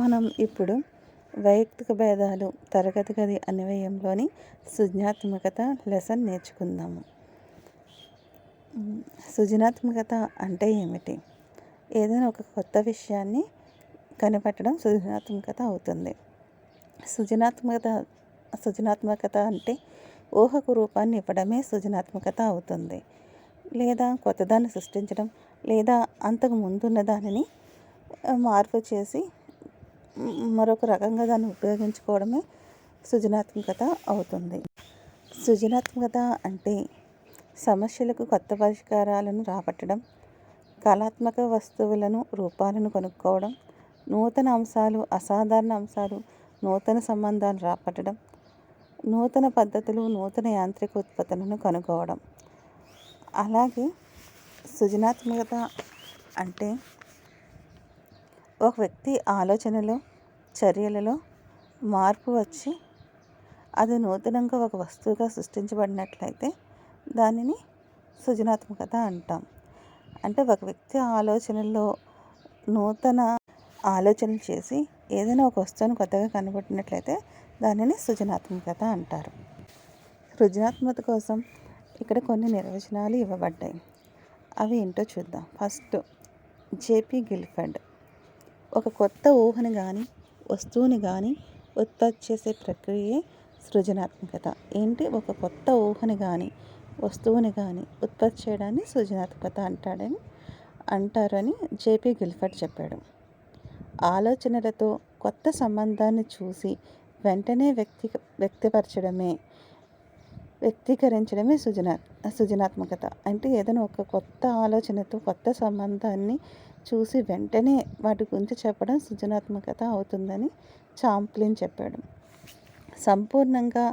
మనం ఇప్పుడు వైయక్తిక భేదాలు తరగతి గది అన్వయంలోని సృజనాత్మకత లెసన్ నేర్చుకుందాము. సృజనాత్మకత అంటే ఏమిటి? ఏదైనా ఒక కొత్త విషయాన్ని కనిపెట్టడం సృజనాత్మకత అవుతుంది. సృజనాత్మకత సృజనాత్మకత అంటే ఊహకు రూపాన్ని ఇవ్వడమే సృజనాత్మకత అవుతుంది. లేదా కొత్తదాన్ని సృష్టించడం లేదా అంతకు ముందున్న దానిని మార్పు చేసి మరొక రకంగా దాన్ని ఉపయోగించుకోవడమే సృజనాత్మకత అవుతుంది. సృజనాత్మకత అంటే సమస్యలకు కొత్త పరిష్కారాలను రాబట్టడం కళాత్మక వస్తువులను రూపాలను కనుక్కోవడం నూతన అంశాలు అసాధారణ అంశాలు నూతన సంబంధాలు రాబట్టడం నూతన పద్ధతులు నూతన యాంత్రిక ఉత్పత్తులను కనుక్కోవడం. అలాగే సృజనాత్మకత అంటే ఒక వ్యక్తి ఆలోచనలో చర్యలలో మార్పు వచ్చి అది నూతనంగా ఒక వస్తువుగా సృష్టించబడినట్లయితే దానిని సృజనాత్మకత అంటాం. అంటే ఒక వ్యక్తి ఆలోచనల్లో నూతన ఆలోచనలు చేసి ఏదైనా ఒక వస్తువును కొత్తగా కనబట్టినట్లయితే దానిని సృజనాత్మకత అంటారు. సృజనాత్మకత కోసం ఇక్కడ కొన్ని నిర్వచనాలు ఇవ్వబడ్డాయి. అవి ఏంటో చూద్దాం. ఫస్ట్ జేపీ గిల్ఫెండ్ ఒక కొత్త ఊహను కానీ వస్తువుని కానీ ఉత్పత్తి చేసే ప్రక్రియే సృజనాత్మకత. ఏంటి? ఒక కొత్త ఊహని కానీ వస్తువుని కానీ ఉత్పత్తి చేయడాన్ని సృజనాత్మకత అంటాడని అంటారని జేపీ గిల్ఫర్డ్ చెప్పాడు. ఆలోచనలతో కొత్త సంబంధాన్ని చూసి వెంటనే వ్యక్తి వ్యక్తపరచడమే వ్యక్తీకరించడమే సృజనా సృజనాత్మకత. అంటే ఏదైనా ఒక కొత్త ఆలోచనతో కొత్త సంబంధాన్ని చూసి వెంటనే వాటి గురించి చెప్పడం సృజనాత్మకత అవుతుందని చాంప్లిన్ చెప్పాడు. సంపూర్ణంగా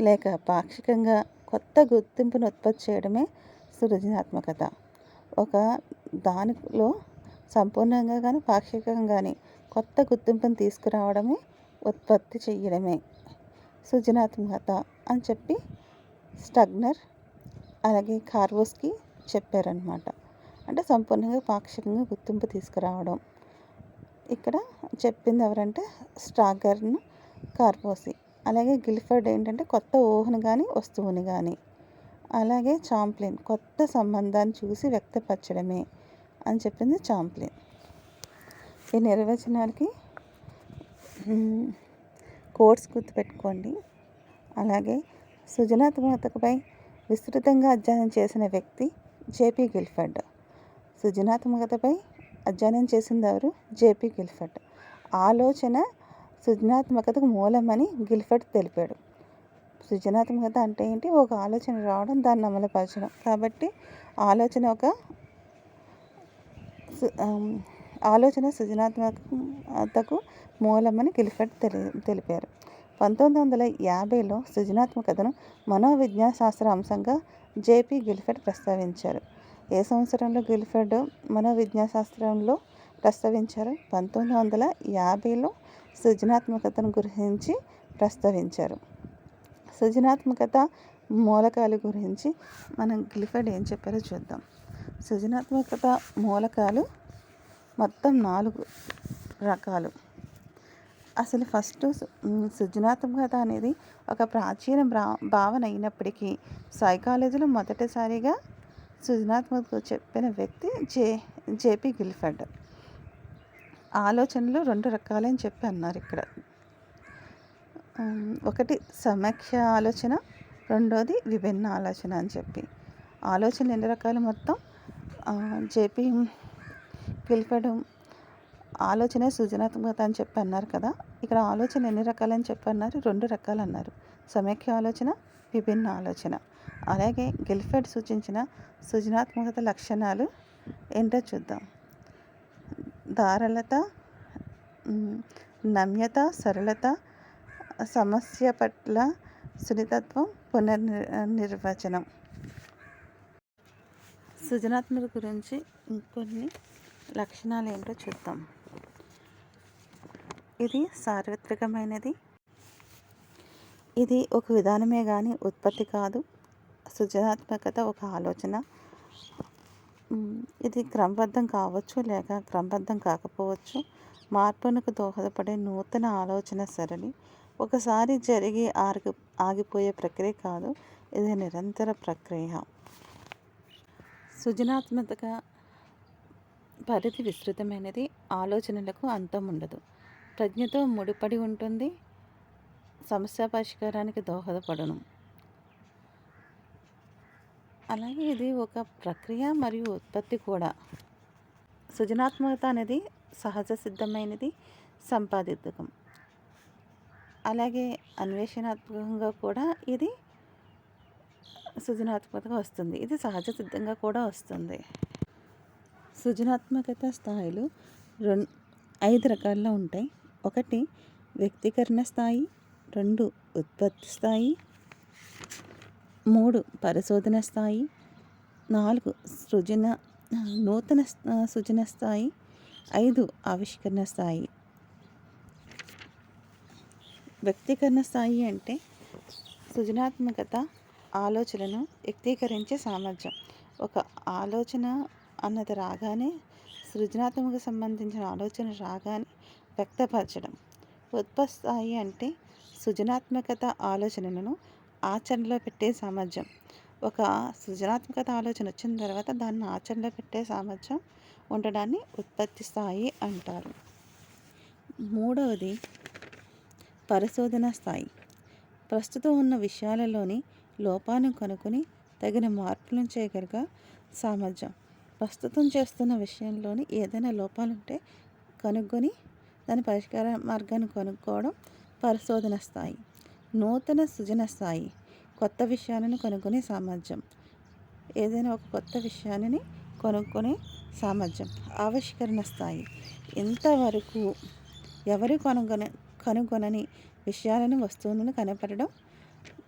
లేక పాక్షికంగా కొత్త గుర్తింపును ఉత్పత్తి చేయడమే సృజనాత్మకత. ఒక దానిలో సంపూర్ణంగా కానీ పాక్షికంగా కానీ కొత్త గుర్తింపును తీసుకురావడమే ఉత్పత్తి చేయడమే సృజనాత్మకత అని చెప్పి స్టగ్నర్ అలాగే కార్వోస్కి చెప్పారనమాట అంటే సంపూర్ణంగా పాక్షికంగా గుర్తింపు తీసుకురావడం. ఇక్కడ చెప్పింది ఎవరంటే స్టాగర్ను కార్పోసి అలాగే గిల్ఫర్డ్ ఏంటంటే కొత్త ఊహను కానీ వస్తువుని కానీ అలాగే చాంప్లిన్ కొత్త సంబంధాన్ని చూసి వ్యక్తపరచడమే అని చెప్పింది చాంప్లిన్. ఈ నిర్వచనాలకి కోర్స్ గుర్తుపెట్టుకోండి. అలాగే సృజనాత్మకతపై విస్తృతంగా అధ్యయనం చేసిన వ్యక్తి జేపీ గిల్ఫర్డ్. సృజనాత్మకతపై అధ్యయనం చేసింది జేపీ గిల్ఫర్డ్. ఆలోచన సృజనాత్మకతకు మూలమని గిల్ఫర్డ్ తెలిపాడు. సృజనాత్మకత అంటే ఏంటి? ఒక ఆలోచన రావడం దాన్ని అమలుపరచడం. కాబట్టి ఆలోచన ఒక ఆలోచన సృజనాత్మకతకు మూలమని గిల్ఫర్డ్ తెలి తెలిపారు. పంతొమ్మిది వందల యాభైలో సృజనాత్మకతను మనోవిజ్ఞాన శాస్త్ర అంశంగా జేపీ గిల్ఫెడ్ ప్రస్తావించారు. ఏ సంవత్సరంలో గిల్ఫెడ్ మనోవిజ్ఞాన శాస్త్రంలో ప్రస్తావించారు? పంతొమ్మిది వందల యాభైలో సృజనాత్మకతను గురించి ప్రస్తావించారు. సృజనాత్మకత మూలకాల గురించి మనం గిల్ఫెడ్ ఏం చెప్పారో చూద్దాం. సృజనాత్మకత మూలకాలు మొత్తం నాలుగు రకాలు. అసలు ఫస్ట్ సృజనాత్మకత అనేది ఒక ప్రాచీన భా భావన అయినప్పటికీ సైకాలజీలో మొదటిసారిగా సృజనాత్మకత చెప్పిన వ్యక్తి జే జేపీ గిల్ఫర్డ్. ఆలోచనలు రెండు రకాలని చెప్పి అన్నారు ఇక్కడ. ఒకటి సమీక్ష ఆలోచన రెండోది విభిన్న ఆలోచన అని చెప్పి. ఆలోచనలు ఎన్ని రకాలు మొత్తం? జేపీ గిల్ఫర్డ్ ఆలోచనే సృజనాత్మకత అని చెప్పి అన్నారు కదా. ఇక్కడ ఆలోచన ఎన్ని రకాలని చెప్పి అన్నారు రెండు రకాలు అన్నారు సమైక్య ఆలోచన విభిన్న ఆలోచన. అలాగే గెల్ఫెడ్ సూచించిన సృజనాత్మకత లక్షణాలు ఏంటో చూద్దాం. ధారలత నమ్యత సరళత సమస్య పట్ల సున్నితత్వం పునర్నిర్వచనం. సృజనాత్మక గురించి ఇంకొన్ని లక్షణాలు ఏంటో చూద్దాం. ఇది సార్వత్రికమైనది. ఇది ఒక విధానమే కానీ ఉత్పత్తి కాదు. సృజనాత్మకత ఒక ఆలోచన. ఇది క్రమబద్ధం కావచ్చు లేక క్రమబద్ధం కాకపోవచ్చు. మార్పునకు దోహదపడే నూతన ఆలోచన సరళి. ఒకసారి జరిగి ఆగి ఆగిపోయే ప్రక్రియ కాదు ఇది నిరంతర ప్రక్రియ. సృజనాత్మక పరిధి విస్తృతమైనది. ఆలోచనలకు అంతం ఉండదు ప్రజ్ఞతో ముడిపడి ఉంటుంది. సమస్య పరిష్కారానికి దోహదపడను. అలాగే ఇది ఒక ప్రక్రియ మరియు ఉత్పత్తి కూడా. సృజనాత్మకత అనేది సహజ సిద్ధమైనది సంపాదితకం అలాగే అన్వేషణాత్మకంగా కూడా ఇది సృజనాత్మకత వస్తుంది. ఇది సహజ సిద్ధంగా కూడా వస్తుంది. సృజనాత్మకత స్థాయిలు రెండు ఐదు రకాల్లో ఉంటాయి. ఒకటి వ్యక్తీకరణ స్థాయి రెండు ఉత్పత్తి స్థాయి మూడు పరిశోధన స్థాయి నాలుగు సృజన నూతన సృజన స్థాయి ఐదు ఆవిష్కరణ స్థాయి. వ్యక్తీకరణ స్థాయి అంటే సృజనాత్మకత ఆలోచనను వ్యక్తీకరించే సామర్థ్యం. ఒక ఆలోచన అన్నది రాగానే సృజనాత్మక సంబంధించిన ఆలోచన రాగానే వ్యక్తపరచడం. ఉత్పత్తి స్థాయి అంటే సృజనాత్మకత ఆలోచనలను ఆచరణలో పెట్టే సామర్థ్యం. ఒక సృజనాత్మకత ఆలోచన వచ్చిన తర్వాత దాన్ని ఆచరణలో పెట్టే సామర్థ్యం ఉండడాన్ని ఉత్పత్తి స్థాయి అంటారు. మూడవది పరిశోధన స్థాయి. ప్రస్తుతం ఉన్న విషయాలలోని లోపాన్ని కనుక్కొని తగిన మార్పులను చేయగలిగ సామర్థ్యం. ప్రస్తుతం చేస్తున్న విషయంలోని ఏదైనా లోపాలుంటే కనుక్కొని దాని పరిష్కార మార్గాన్ని కనుక్కోవడం పరిశోధన స్థాయి నూతన సృజన స్థాయి కొత్త విషయాలను కనుక్కునే సామర్థ్యం. ఏదైనా ఒక కొత్త విషయాన్ని కొనుక్కునే సామర్థ్యం ఆవిష్కరణ స్థాయి. ఇంతవరకు ఎవరు కనుగొన కనుగొనని విషయాలను వస్తువులను కనపడడం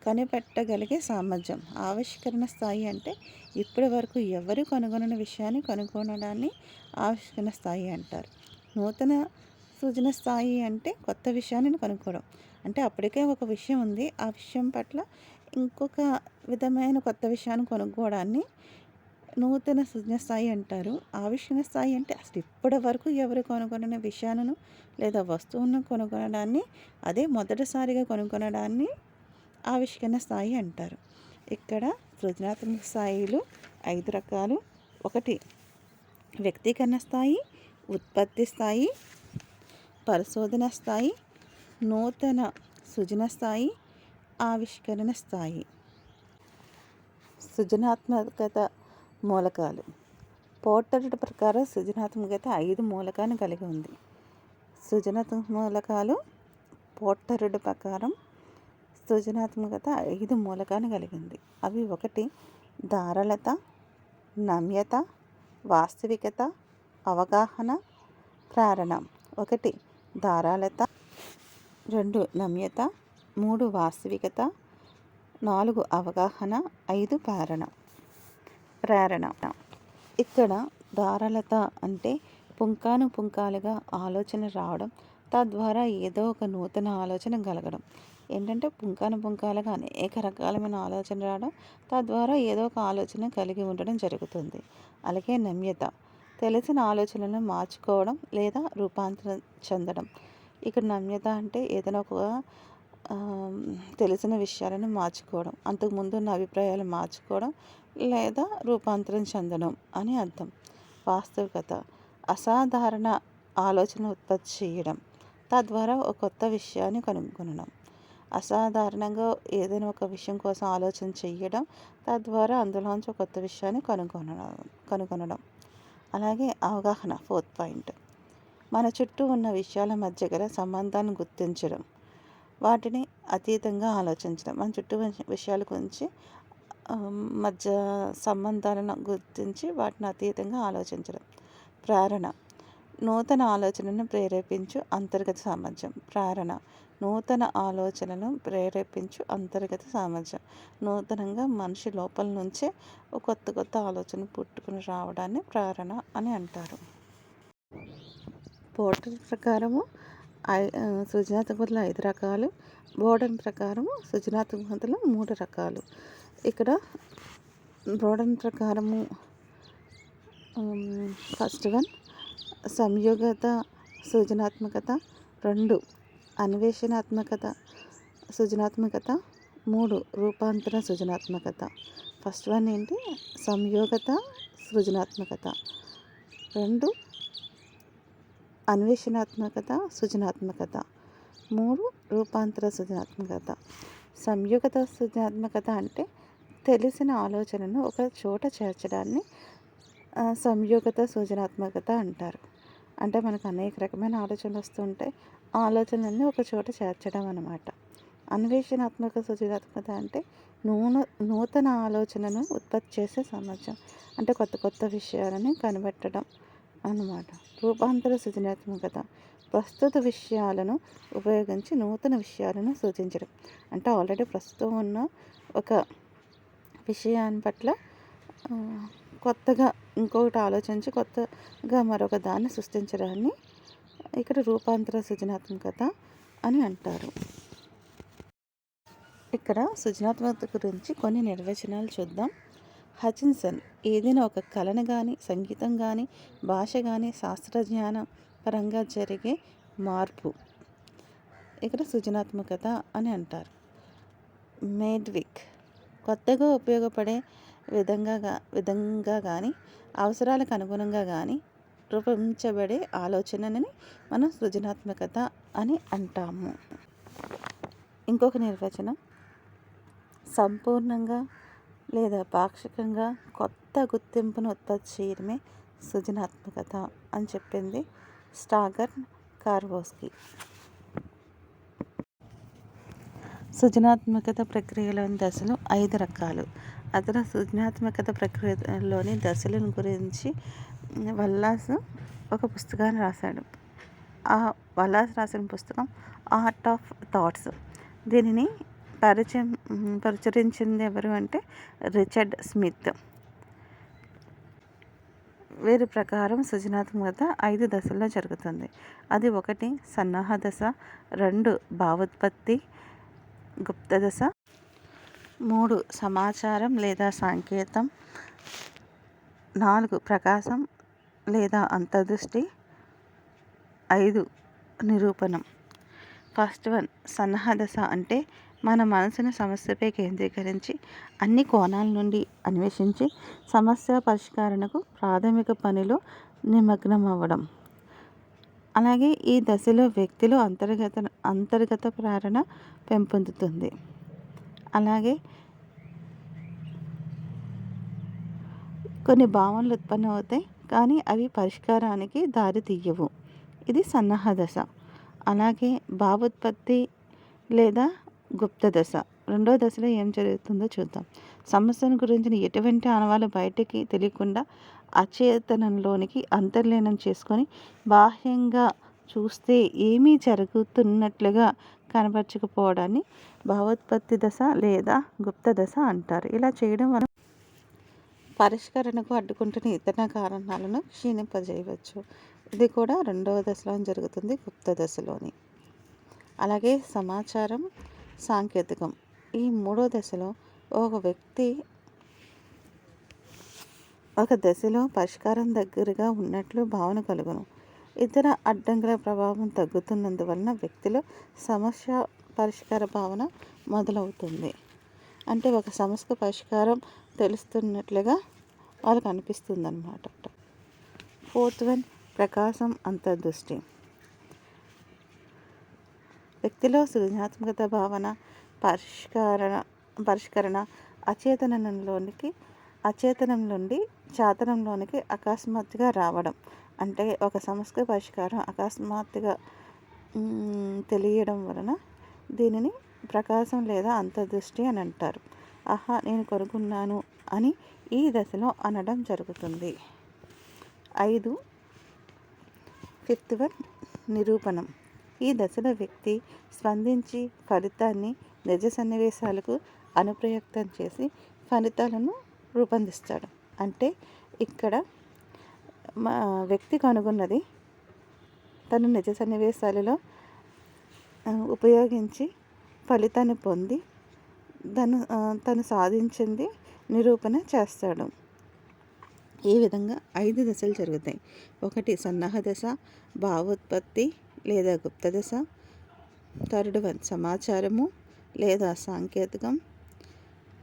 కనిపెట్టగలిగే సామర్థ్యం ఆవిష్కరణ స్థాయి అంటే ఇప్పటి వరకు ఎవరు కనుగొనని విషయాన్ని కనుగొనడాన్ని ఆవిష్కరణ స్థాయి అంటారు. నూతన సృజన స్థాయి అంటే కొత్త విషయాన్ని కనుక్కోవడం. అంటే అప్పటికే ఒక విషయం ఉంది. ఆ విషయం పట్ల ఇంకొక విధమైన కొత్త విషయాన్ని కొనుక్కోవడాన్ని నూతన సృజన స్థాయి అంటారు. ఆవిష్కరణ స్థాయి అంటే అసలు ఇప్పటి వరకు ఎవరు కొనుగొనని విషయాలను లేదా వస్తువులను కొనుగొనడాన్ని అదే మొదటిసారిగా కొనుగొనడాన్ని ఆవిష్కరణ స్థాయి అంటారు. ఇక్కడ సృజనాత్మక స్థాయిలు ఐదు రకాలు. ఒకటి వ్యక్తీకరణ స్థాయి ఉత్పత్తి స్థాయి పరిశోధన స్థాయి నూతన సృజన స్థాయి ఆవిష్కరణ స్థాయి. సృజనాత్మకత మూలకాలు. పోర్టర్ ప్రకారం సృజనాత్మకత ఐదు మూలకాన్ని కలిగి ఉంది. సృజనాత్మక మూలకాలు పోర్టరుడు ప్రకారం సృజనాత్మకత ఐదు మూలకాన్ని కలిగింది అవి ఒకటి ధారళత నమ్యత వాస్తవికత అవగాహన ప్రేరణ. ఒకటి ధారాలత రెండు నమ్యత మూడు వాస్తవికత నాలుగు అవగాహన ఐదు ప్రేరణ. ప్రేరణ. ఇక్కడ ధారాలత అంటే పుంకాను పుంకాలుగా ఆలోచన రావడం తద్వారా ఏదో ఒక నూతన ఆలోచన కలగడం. ఏంటంటే పుంకాను పుంకాలుగా అనేక రకాలమైన ఆలోచన రావడం తద్వారా ఏదో ఒక ఆలోచన కలిగి ఉండడం జరుగుతుంది. అలాగే నమ్యత. తెలిసిన ఆలోచనలను మార్చుకోవడం లేదా రూపాంతరం చెందడం. ఇక్కడ నమ్యత అంటే ఏదైనా ఒక తెలిసిన విషయాలను మార్చుకోవడం. అంతకుముందు ఉన్న అభిప్రాయాలు మార్చుకోవడం లేదా రూపాంతరం చెందడం అని అర్థం. వాస్తవికత అసాధారణ ఆలోచన ఉత్పత్తి చేయడం. తద్వారా ఒక కొత్త విషయాన్ని కనుగొనడం. అసాధారణంగా ఏదైనా ఒక విషయం కోసం ఆలోచన చేయడం. తద్వారా అందులోంచి ఒక కొత్త విషయాన్ని కనుగొనడం. కనుగొనడం. అలాగే అవగాహన ఫోర్త్ పాయింట్. మన చుట్టూ ఉన్న విషయాల మధ్య గల సంబంధాన్ని గుర్తించడం వాటిని అతీతంగా ఆలోచించడం. మన చుట్టూ విషయాల గురించి మధ్య సంబంధాలను గుర్తించి వాటిని అతీతంగా ఆలోచించడం. ప్రేరణ నూతన ఆలోచనను ప్రేరేపించు అంతర్గత సామర్థ్యం. ప్రేరణ. నూతన ఆలోచనను ప్రేరేపించు అంతర్గత సామర్థ్యం. నూతనంగా మనిషి లోపల నుంచే ఒక కొత్త కొత్త ఆలోచన పుట్టుకుని రావడాన్ని ప్రేరణ అని అంటారు. పోర్టల్ ప్రకారము ఐ సృజనాత్మకతలు ఐదు రకాలు. బోర్డన్ ప్రకారము సృజనాత్మకతలు మూడు రకాలు. ఇక్కడ బోర్డన్ ప్రకారము ఫస్ట్ వన్ సంయోగత సృజనాత్మకత రెండు అన్వేషణాత్మకత సృజనాత్మకత మూడు రూపాంతర సృజనాత్మకత. ఫస్ట్ వన్ ఏంటి? సంయోగత సృజనాత్మకత. రెండు అన్వేషణాత్మకత సృజనాత్మకత. మూడు రూపాంతర సృజనాత్మకత. సంయోగత సృజనాత్మకత అంటే తెలిసిన ఆలోచనను ఒక చోట చేర్చడాన్ని సంయోగత సృజనాత్మకత అంటారు. అంటే మనకు అనేక రకమైన ఆలోచనలు వస్తుంటాయి. ఆ ఆలోచనలన్నీ ఒక చోట చేర్చడం అనమాట అన్వేషణాత్మక సృజనాత్మకత అంటే నూన నూతన ఆలోచనను ఉత్పత్తి చేసే సామర్థ్యం. అంటే కొత్త కొత్త విషయాలను కనిపెట్టడం అనమాట రూపాంతర సృజనాత్మకత. ప్రస్తుత విషయాలను ఉపయోగించి నూతన విషయాలను సూచించడం. అంటే ఆల్రెడీ ప్రస్తుతం ఉన్న ఒక విషయాన్ని పట్ల కొత్తగా ఇంకొకటి ఆలోచించి కొత్తగా మరొక దాన్ని సృష్టించడాన్ని ఇక్కడ రూపాంతర సృజనాత్మకత అని అంటారు. ఇక్కడ సృజనాత్మకత గురించి కొన్ని నిర్వచనాలు చూద్దాం. హచిన్సన్ ఏదైనా ఒక కళను కానీ సంగీతం కానీ భాష కానీ శాస్త్రజ్ఞానం పరంగా జరిగే మార్పు. ఇక్కడ సృజనాత్మకత అని అంటారు. మేడ్విక్ కొత్తగా ఉపయోగపడే విధంగా విధంగా కానీ అవసరాలకు అనుగుణంగా కానీ రూపొందించబడే ఆలోచనని మనం సృజనాత్మకత అని అంటాము. ఇంకొక నిర్వచనం. సంపూర్ణంగా లేదా పాక్షికంగా కొత్త గుర్తింపును ఉత్పత్తి చేయడమే సృజనాత్మకత అని చెప్పింది స్టాగర్ కార్వోస్కి. సృజనాత్మకత ప్రక్రియలోని దశలు ఐదు రకాలు. అతను సృజనాత్మకత ప్రక్రియలోని దశలను గురించి వల్లాస్ ఒక పుస్తకాన్ని రాశాడు. ఆ వల్లాస్ రాసిన పుస్తకం ఆర్ట్ ఆఫ్ థాట్స్ దీనిని పరిచయం ప్రచురించింది ఎవరు అంటే రిచర్డ్ స్మిత్. వీరి ప్రకారం సృజనాత్మకత ఐదు దశల్లో జరుగుతుంది. అది ఒకటి సన్నాహ దశ రెండు భావోత్పత్తి గుప్త దశ మూడు సమాచారం లేదా సంకేతం. నాలుగు ప్రకాశం లేదా అంతర్దృష్టి. ఐదు నిరూపణం. ఫస్ట్ వన్ సన్నాహ దశ అంటే మన మనసును సమస్యపై కేంద్రీకరించి అన్ని కోణాల నుండి అన్వేషించి సమస్య పరిష్కారణకు ప్రాథమిక పనిలో నిమగ్నం అవ్వడం అలాగే ఈ దశలో వ్యక్తిలో అంతర్గత అంతర్గత ప్రేరణ పెంపొందుతుంది. అలాగే కొన్ని భావనలు ఉత్పన్నం అవుతాయి కానీ అవి పరిష్కారానికి దారి తీయవు. ఇది సన్నాహ దశ. అలాగే భావోత్పత్తి లేదా గుప్త దశ. రెండో దశలో ఏం జరుగుతుందో చూద్దాం. సమస్యను గురించిన ఎటువంటి ఆనవాళ్ళు బయటికి తెలియకుండా అచేతనంలోనికి అంతర్లీనం చేసుకొని బాహ్యంగా చూస్తే ఏమీ జరుగుతున్నట్లుగా కనపరచకపోవడాన్ని భావోత్పత్తి దశ లేదా గుప్త దశ అంటారు. ఇలా చేయడం వల్ల పరిష్కరణకు అడ్డుకుంటున్న ఇతర కారణాలను క్షీణింపజేయవచ్చు. ఇది కూడా రెండవ దశలో జరుగుతుంది గుప్త దశలోని. అలాగే సమాచారం సాంకేతికం. ఈ మూడో దశలో ఒక వ్యక్తి ఒక దశలో పరిష్కారం దగ్గరగా ఉన్నట్లు భావన కలుగును. ఇతర అడ్డంకుల ప్రభావం తగ్గుతున్నందువలన వ్యక్తిలో సమస్య పరిష్కార భావన మొదలవుతుంది. అంటే ఒక సమస్య పరిష్కారం తెలుస్తున్నట్లుగా వాళ్ళకు అనిపిస్తుంది అనమాట ఫోర్త్ వన్ ప్రకాశం అంతర్దృష్టి. వ్యక్తిలో సృజనాత్మకత భావన పరిష్కరణ పరిష్కరణ అచేతనంలోనికి అచేతనం నుండి చాతనంలోనికి అకస్మాత్తుగా రావడం అంటే ఒక సమస్య పరిష్కారం అకస్మాత్తుగా తెలియడం వలన దీనిని ప్రకాశం లేదా అంతర్దృష్టి అని అంటారు. ఆహా నేను కొనుక్కున్నాను అని ఈ దశలో అనడం జరుగుతుంది. ఐదు ఫిఫ్త్ వన్ నిరూపణం. ఈ దశలో వ్యక్తి స్పందించి ఫలితాన్ని నిజ సన్నివేశాలకు అనుప్రయుక్తం చేసి ఫలితాలను రూపొందిస్తాడు. అంటే ఇక్కడ మా వ్యక్తి కనుగొన్నది. తను నిజ సన్నివేశాలలో ఉపయోగించి ఫలితాన్ని పొంది తను తను సాధించింది నిరూపణ చేస్తాడు. ఈ విధంగా ఐదు దశలు జరుగుతాయి. ఒకటి సన్నాహ దశ భావోత్పత్తి లేదా గుప్త దశ థర్డ్ వన్ సమాచారము లేదా సాంకేతికం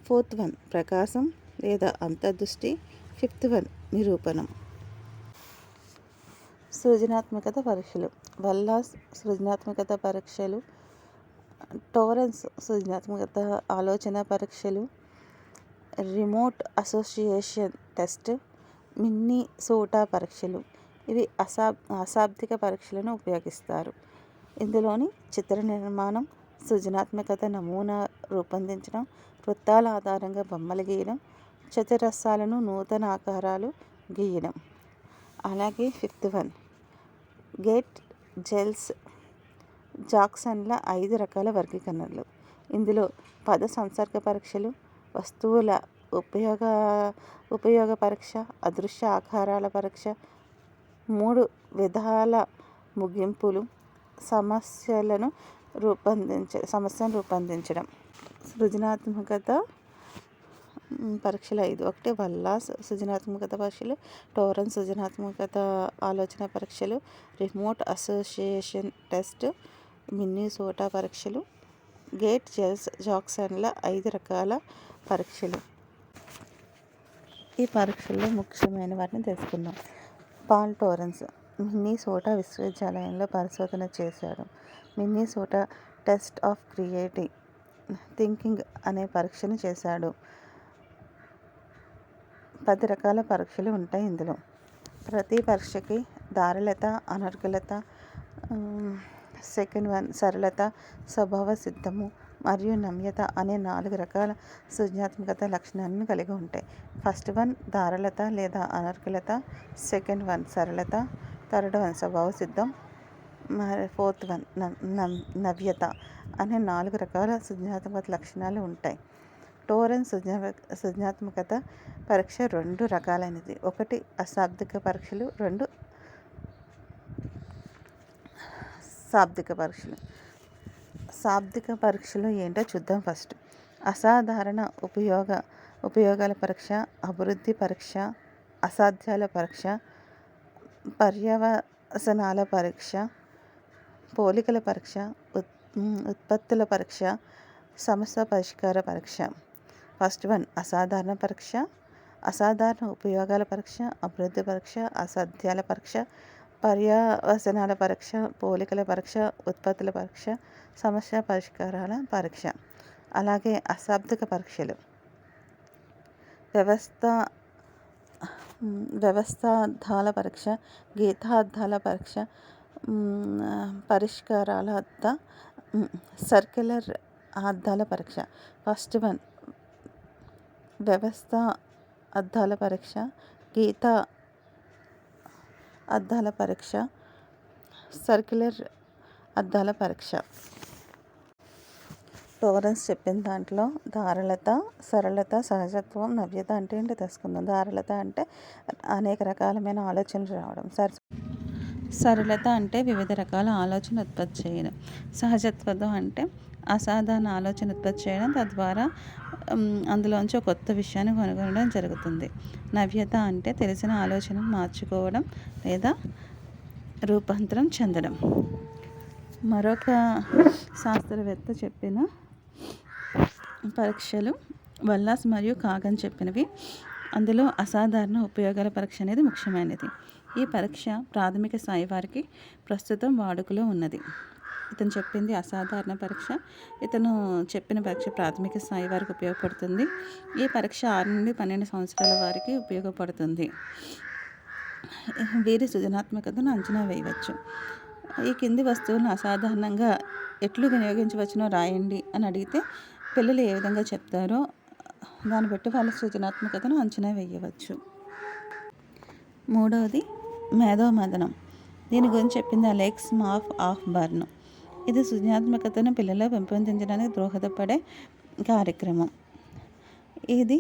ఫోర్త్ వన్ ప్రకాశం లేదా అంతర్దృష్టి ఫిఫ్త్ వన్ నిరూపణం. సృజనాత్మకత పరీక్షలు. వల్లాస్ సృజనాత్మకత పరీక్షలు టోరెన్స్ సృజనాత్మకత ఆలోచన పరీక్షలు remote association test Minnesota పరీక్షలు. ఇవి అశా అశాబ్దిక పరీక్షలను ఉపయోగిస్తారు. ఇందులోని చిత్ర నిర్మాణం సృజనాత్మకత నమూనా రూపొందించడం వృత్తాల ఆధారంగా బొమ్మలు గీయడం చతురస్రాలను నూతన ఆకారాలు గీయడం. అలాగే ఫిఫ్త్ వన్. గేట్ జెల్స్ జాక్సన్ల ఐదు రకాల వర్గీకరణలు. ఇందులో పద సంసర్గ పరీక్షలు వస్తువుల ఉపయోగ ఉపయోగ పరీక్ష అదృశ్య ఆకారాల పరీక్ష మూడు విధాల ముగింపులు సమస్యలను రూపొందించ సమస్యను రూపొందించడం. సృజనాత్మకత పరీక్షలు ఐదు. ఒకటి వల్ల సృజనాత్మకత పరీక్షలు టోరన్ సృజనాత్మకత ఆలోచన పరీక్షలు రిమోట్ అసోసియేషన్ టెస్ట్ మిన్నిసోటా పరీక్షలు గేట్ జెల్స్ జాక్సన్ల ఐదు రకాల పరీక్షలు. ఈ పరీక్షల్లో ముఖ్యమైన వాటిని తెలుసుకుందాం. పాల్ టోరెన్స్ మిన్నీసోటా విశ్వవిద్యాలయంలో పరిశోధన చేశాడు. Minnesota test of creative thinking అనే పరీక్షను చేశాడు. పది రకాల పరీక్షలు ఉంటాయి ఇందులో. ప్రతి పరీక్షకి దారులత అనర్గలత సెకండ్ వన్ సరళత స్వభావ సిద్ధము మరియు నమ్యత అనే నాలుగు రకాల సృజనాత్మకత లక్షణాలను కలిగి ఉంటాయి. ఫస్ట్ వన్ దారలత లేదా అనర్గలత సెకండ్ వన్ సరళత థర్డ్ వన్ స్వభావ సిద్ధం మరి ఫోర్త్ వన్ నవ్యత అనే నాలుగు రకాల సృజనాత్మక లక్షణాలు ఉంటాయి. టోరెన్ సృజ సృజనాత్మకత పరీక్ష రెండు రకాలైనది. ఒకటి అశాబ్దిక పరీక్షలు రెండు శాబ్దిక పరీక్షలు. శాబ్దిక పరీక్షలు ఏంటో చూద్దాం ఫస్ట్. అసాధారణ ఉపయోగ ఉపయోగాల పరీక్ష అభివృద్ధి పరీక్ష అసాధ్యాల పరీక్ష పర్యవసనాల పరీక్ష పోలికల పరీక్ష ఉత్ ఉత్పత్తుల పరీక్ష సమస్య పరిష్కార పరీక్ష. ఫస్ట్ వన్ అసాధారణ పరీక్ష అసాధారణ ఉపయోగాల పరీక్ష అభివృద్ధి పరీక్ష అసాధ్యాల పరీక్ష పర్యావసనాల పరీక్ష పోలికల పరీక్ష ఉత్పత్తుల పరీక్ష సమస్య పరిష్కారాల పరీక్ష. అలాగే అశాబ్దిక పరీక్షలు. వ్యవస్థ వ్యవస్థార్థాల పరీక్ష గీతార్థాల పరీక్ష పరిష్కారాల అద్ద సర్క్యులర్ అర్థాల పరీక్ష. ఫస్ట్ వన్ వ్యవస్థ అద్దాల పరీక్ష గీత అద్దాల పరీక్ష సర్క్యులర్ అద్దాల పరీక్ష. టోరెన్స్ చెప్పిన దాంట్లో ధారలత సరళత సహజత్వం నవ్యత అంటే ఏంటి తెలుసుకుందాం. ధారలత అంటే అనేక రకాలమైన ఆలోచనలు రావడం. సర సరళత అంటే వివిధ రకాల ఆలోచన ఉత్పత్తి చేయడం. సహజత్వం అంటే అసాధారణ ఆలోచన ఉత్పత్తి చేయడం తద్వారా అందులోంచి ఒక కొత్త విషయాన్ని కనుగొనడం జరుగుతుంది. నవ్యత అంటే తెలిసిన ఆలోచనను మార్చుకోవడం లేదా రూపాంతరం చెందడం. మరొక శాస్త్రవేత్త చెప్పిన పరీక్షలు వల్లాస్ మరియు కాగన్ చెప్పినవి. అందులో అసాధారణ ఉపయోగాల పరీక్ష అనేది ముఖ్యమైనది. ఈ పరీక్ష ప్రాథమిక స్థాయి వారికి ప్రస్తుతం వాడుకలో ఉన్నది. ఇతను చెప్పింది అసాధారణ పరీక్ష. ఇతను చెప్పిన పరీక్ష ప్రాథమిక స్థాయి వారికి ఉపయోగపడుతుంది. ఈ పరీక్ష ఆరు నుండి పన్నెండు సంవత్సరాల వారికి ఉపయోగపడుతుంది. వీరి సృజనాత్మకతను అంచనా వేయవచ్చు. ఈ కింది వస్తువులను అసాధారణంగా ఎట్లు వినియోగించవచ్చునో రాయండి అని అడిగితే పిల్లలు ఏ విధంగా చెప్తారో దాన్ని బట్టి వాళ్ళ సృజనాత్మకతను అంచనా వేయవచ్చు. మూడవది మేధోమదనం దీని గురించి చెప్పింది అలెక్స్ మాఫ్ ఆఫ్ బర్న్. ఇది సృజనాత్మకతను పిల్లల్లో పెంపొందించడానికి దోహదపడే కార్యక్రమం. ఇది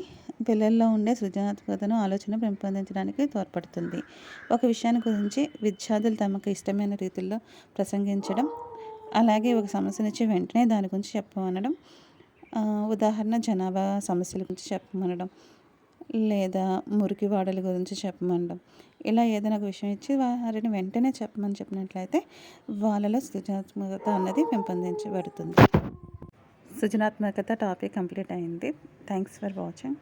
పిల్లల్లో ఉండే సృజనాత్మకతను ఆలోచన పెంపొందించడానికి తోడ్పడుతుంది. ఒక విషయాన్ని గురించి విద్యార్థులు తమకు ఇష్టమైన రీతిలో ప్రసంగించడం అలాగే ఒక సమస్యనిచ్చి వెంటనే దాని గురించి చెప్పమనడం ఉదాహరణ జనాభా సమస్యల గురించి చెప్పమనడం లేదా మురికి వాడల గురించి చెప్పమండం. ఇలా ఏదైనా ఒక విషయం ఇచ్చి వారిని వెంటనే చెప్పమని చెప్పినట్లయితే వాళ్ళలో సృజనాత్మకత అన్నది పెంపొందించబడుతుంది. సృజనాత్మకత టాపిక్ కంప్లీట్ అయింది. Thanks for watching